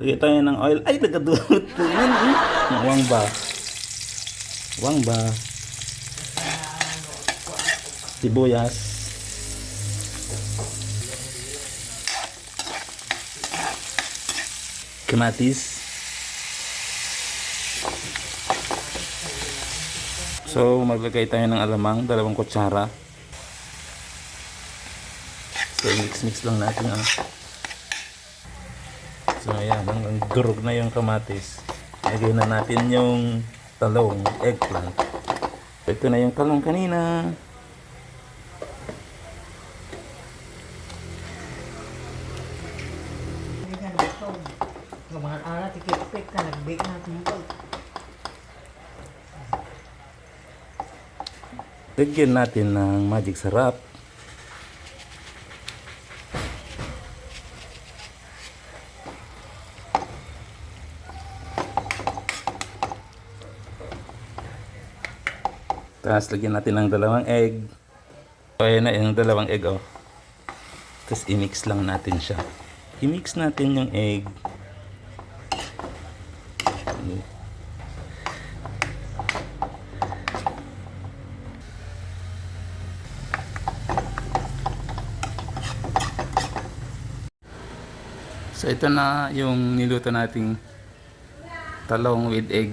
Lagay tayo ng oil. Ay, nagkadulot. Yan, eh. Wang ba? Wang ba? Sibuyas. Kamatis. So, maglagay tayo ng alamang, dalawang kutsara. So, mix-mix lang natin. Ah. So, ayan, hanggang durog na yung kamatis. Lagay na natin yung talong, eggplant. Ito na yung talong kanina. Mga ara, tikipik ka, nag-bake na tungkol. Lagyan natin ng magic sarap. Tapos lagyan natin ng dalawang egg. So ayan na yung dalawang egg oh. Tapos i-mix lang natin siya. I-mix natin yung egg. So ito na yung niluto nating talong with egg.